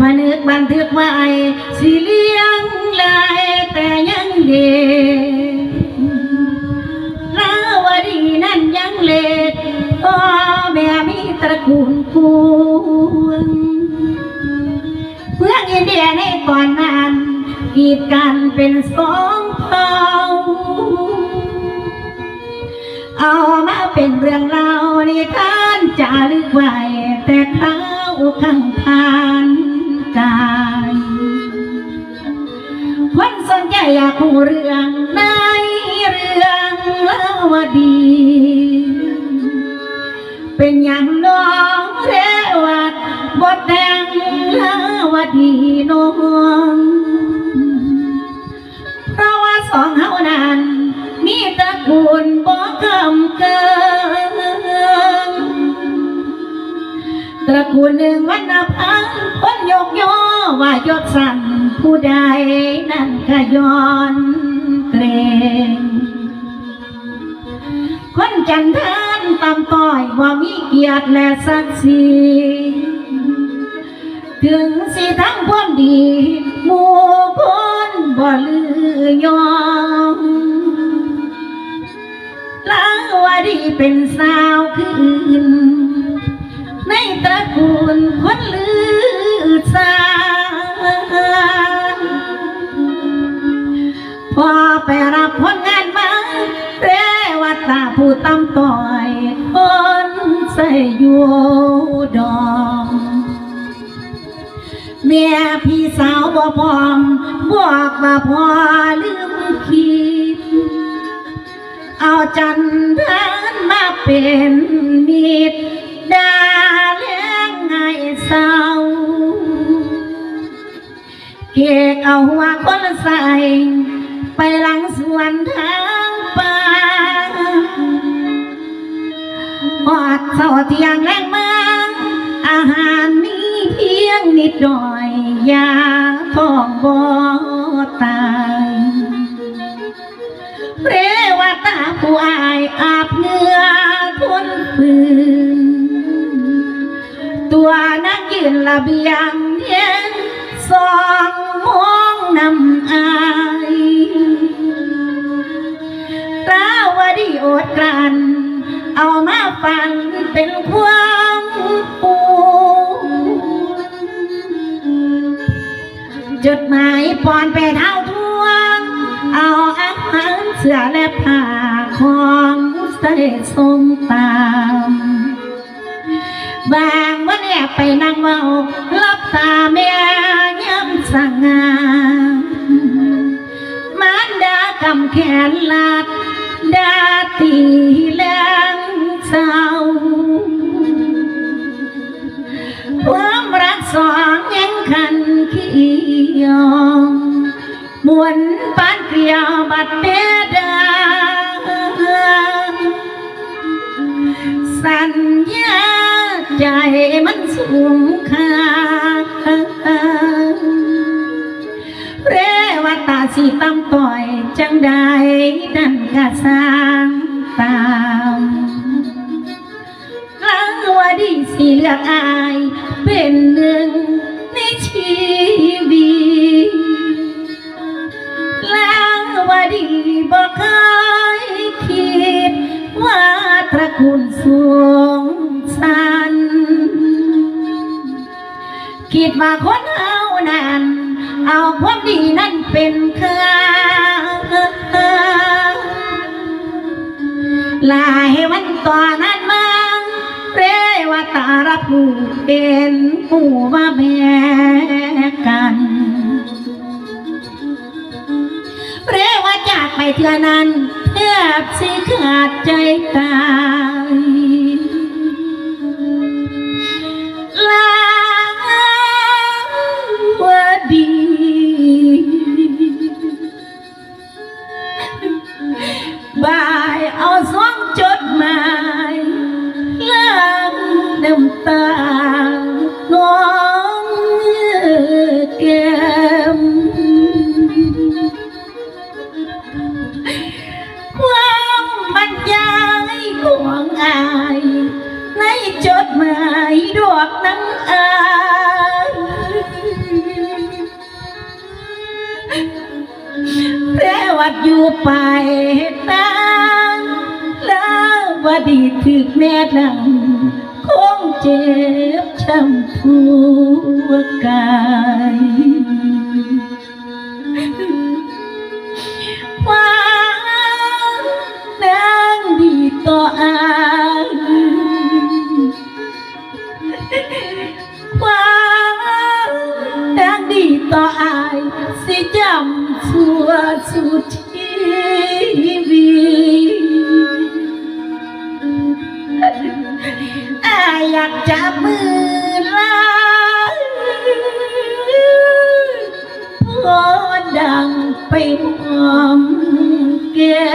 ผนึกบันทึกไว้สิเลี้ยงลายแต่ยังเด็กลาวดีนั่นยังเล็กพ่อแม่มีตระกูลควงเพื่องอินเดียในก่อนนั้นกีดกันเป็นสองเผ่าเอามาเป็นเรื่องเล่านิทานจารึกไว้แต่เขาข้างทาน กายคนสนใจอยากรู้เรื่องในเรื่องเล่าวดี เป็นอย่างน้องเรวัดบทแดงเล่าวดีน้องเพราะว่าสองเฮานั้น มีตระกูลบ่กำเกิน ตระกูลหนึ่งวันนพังคนยกย่อว่ายศสั่นผู้ใดนั่นขย้อนเกรงคนจันทานตำต้อยว่ามีเกียรติและศักดิ์ศรีถึงสิทั้งความดีหมู่คนบ่ลือยองลาวาดีเป็นสาวคืน ในตระกูลคนลือสานพอไปรับผลงานมาเรวตาผู้ตำต่อยคนใส่อยู่ดองแม่พี่สาวบ่พร้อมบอกว่าพอลืมคิด เอาจันทานมาเป็นมิตร ดาเลี้ยงไงเศร้าเกกเอาหัวคนใส่ไปหลังสวนทางป่าหอดเสาเที่ยงแรงมืองอาหารมีเพียงนิดหน่อยยาท้องบ่ตายเรวตาผู้อายอาบเหงื่อทนฝืน ตัวนักยืนระเบียงเย็นสองมองนำอายตาวดีโอดกลันเอามาฟังเป็นความปูจดหมายปอนไปเท่าทวง เอาอาหารเสือและผ้าของใส่ทรงตาม บางวันแอบไปนั่งเมาลับตาแม่ย้ำสั่งงามมารดากำแขนลาดดาตีแรงเศร้าความรักสองยังคันขี้ยวมวนปานเกลียวบัดเปดาสัญญา ใจมันสูงค่าเรวตาสีตำต่อยจังใดนั่นกะสร้างตามลาวดีสีเลือกอายเป็นหนึ่งในชีวิตลาวดีบอกเคยคิดว่าตระกูลสูง ดว่าคนเอานั้น เอาความดีนั่นเป็นค่าลาให้วันต่อนั้นมาเรวตารับผู้เป็นผู้ว่าแม่กันเรว่าจากไปเทื่อนั้นแทบสิขาดใจตาย ไปตางแล้วว่าดีถึกแม่ดังคงเจ็บช้ำทั่วกายความนางดีต่ออายความดังดีต่ออาย สิจำชั่วสุด จับมือลายพอดังไปหอมแก้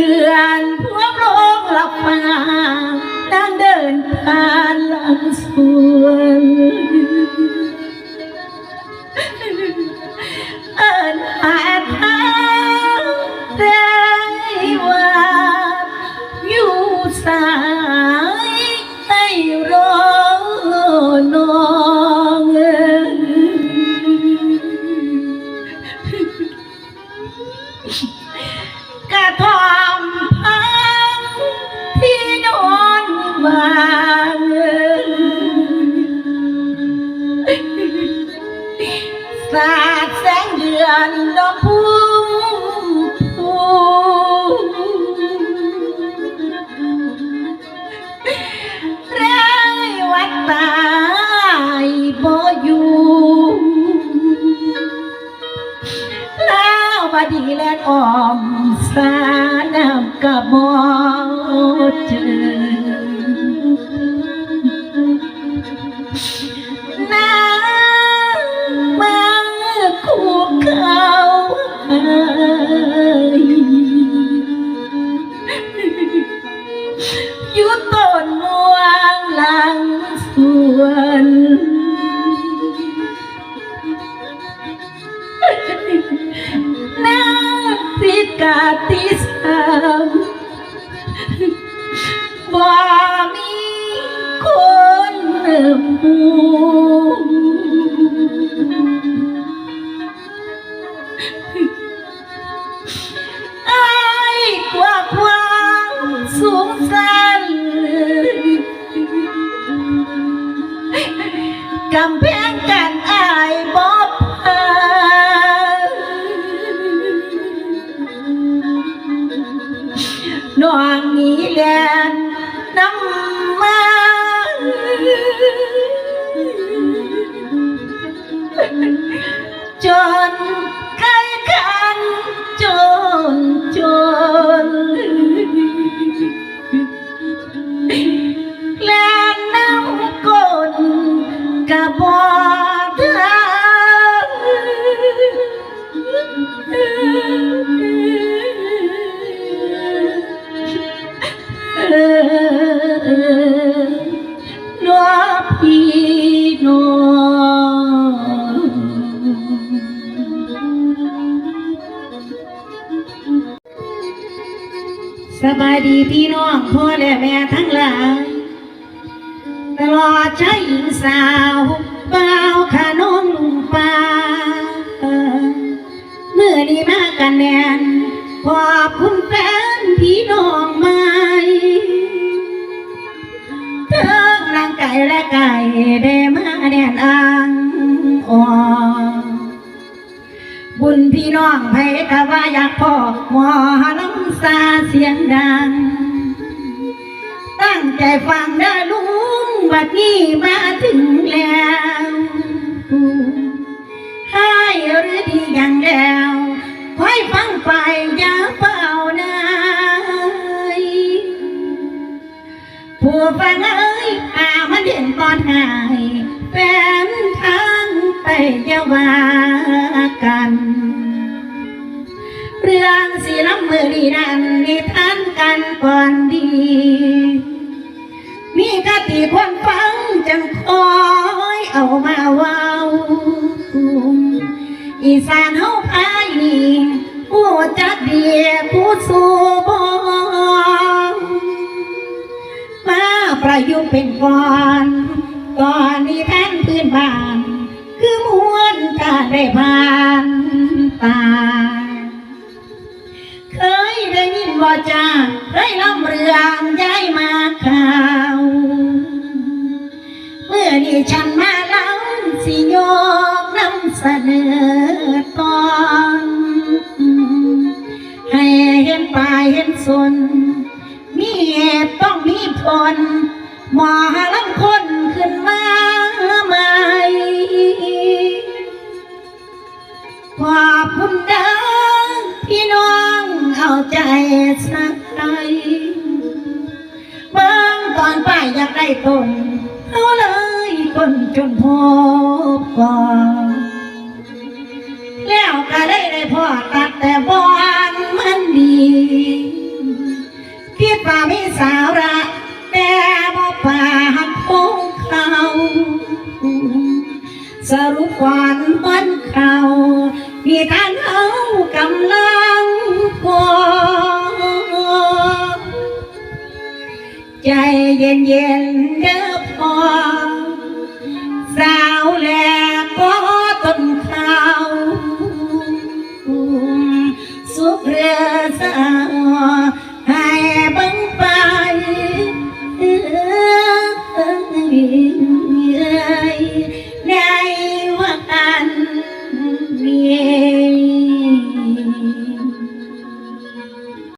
ดือนพวกลงหลับฟ้านั่งเดินผ่านหลังสวน สบายดีพี่น้องพ่อและแม่ทั้งหลายตลอดชายหญิงสาวเบาขนมลุงป่าเมื่อนี้มากันแนนขอบคุณแฟนพี่น้องใหม่เทิงนางไก่และไก่ได้มาแน่นอ่างอ่อน บุญพี่น้องไผกะว่าอยากพอหมอลำซาเสียงดัง ตั้งใจฟังเด้อลุงบัดนี้มาถึงแล้วให้หรือดีอย่างแล้ว มือดีนั้นนิทานกันก่อนดี มีกติคนฟังจังคอยเอามาเว้าอีสานเฮาพายนี่ผู้จักเดียผู้สูบองมาประยุกต์เป็นก่อนก่อนนี้แทนพื้นบ้าน คือมวนกาได้ผ่านตา บ่จ้าเคยล่ำเรืองย้ายมาข่าว เมื่อนี้ฉันมาเล่าสิโยกนำเสนอตอนให้เห็นปลายเห็นส่วนมีเหตุต้องมีผลหมอลำคน ใส่เบิ่งตอนป้ายอยากได้ตนเอาเลยคนจนพบก่อนแล้วก็ได้ได้พ่อตัดแต่บ